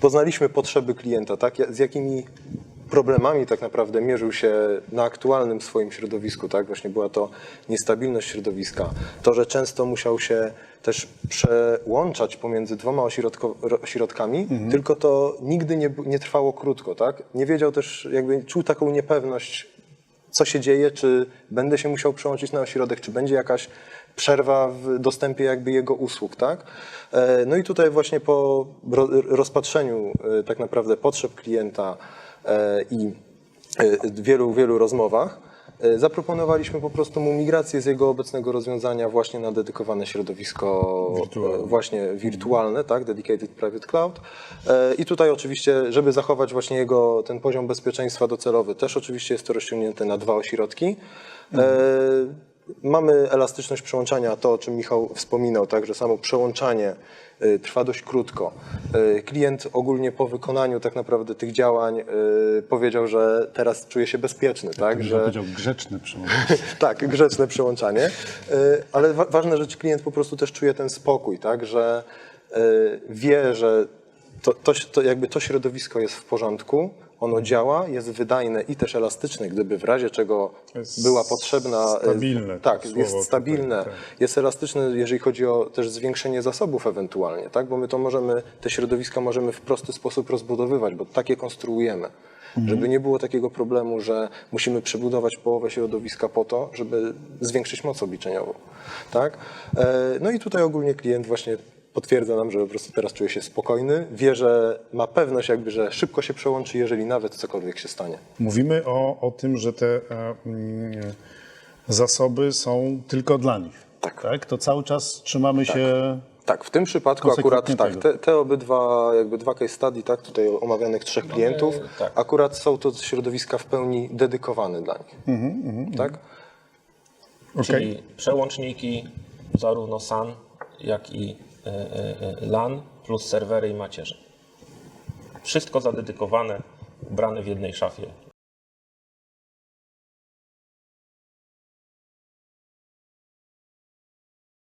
Poznaliśmy potrzeby klienta, tak? Z jakimi problemami tak naprawdę mierzył się na aktualnym swoim środowisku, tak? Właśnie była to niestabilność środowiska. To, że często musiał się też przełączać pomiędzy dwoma ośrodko- ośrodkami, tylko to nigdy nie, nie trwało krótko, tak? Nie wiedział też, jakby czuł taką niepewność, co się dzieje, czy będę się musiał przełączyć na ośrodek, czy będzie jakaś przerwa w dostępie jakby jego usług, tak? E, No i tutaj właśnie po ro- rozpatrzeniu e, tak naprawdę potrzeb klienta e, i wielu, wielu rozmowach zaproponowaliśmy po prostu mu migrację z jego obecnego rozwiązania właśnie na dedykowane środowisko Wirtualne. e, właśnie wirtualne, tak, dedicated private cloud. E, I tutaj oczywiście, żeby zachować właśnie jego ten poziom bezpieczeństwa docelowy, też oczywiście jest to rozciągnięte na dwa ośrodki. E, Mamy elastyczność przełączania, to o czym Michał wspominał, tak, że samo przełączanie e, trwa dość krótko. E, Klient ogólnie po wykonaniu tak naprawdę tych działań e, powiedział, że teraz czuje się bezpieczny, tak, Że powiedział grzeczne przełączenie. tak, grzeczne przyłączanie, Y, ale wa- ważne, że klient po prostu też czuje ten spokój, tak, że y, wie, że to, to, to, jakby to środowisko jest w porządku, ono działa, jest wydajne i też elastyczne, gdyby w razie czego Jest była potrzebna. y, stabilne Tak, jest tutaj, stabilne, tak. jest elastyczne, jeżeli chodzi o też zwiększenie zasobów ewentualnie, tak, bo my to możemy, te środowiska możemy w prosty sposób rozbudowywać, bo takie konstruujemy. Żeby nie było takiego problemu, że musimy przebudować połowę środowiska po to, żeby zwiększyć moc obliczeniową. Tak? E, No i tutaj ogólnie klient właśnie potwierdza nam, że po prostu teraz czuje się spokojny, wie, że ma pewność jakby, że szybko się przełączy, jeżeli nawet cokolwiek się stanie. Mówimy o, o tym, że te e, mm, zasoby są tylko dla nich. Tak. To cały czas trzymamy się. Tak, w tym przypadku akurat tak, te, te obydwa, jakby dwa case study, tak, tutaj omawianych trzech klientów, tak. akurat są to środowiska w pełni dedykowane dla nich. tak? Okej. Czyli przełączniki, zarówno SAN, jak i e, e, e, LAN, plus serwery i macierze. Wszystko zadedykowane, ubrane w jednej szafie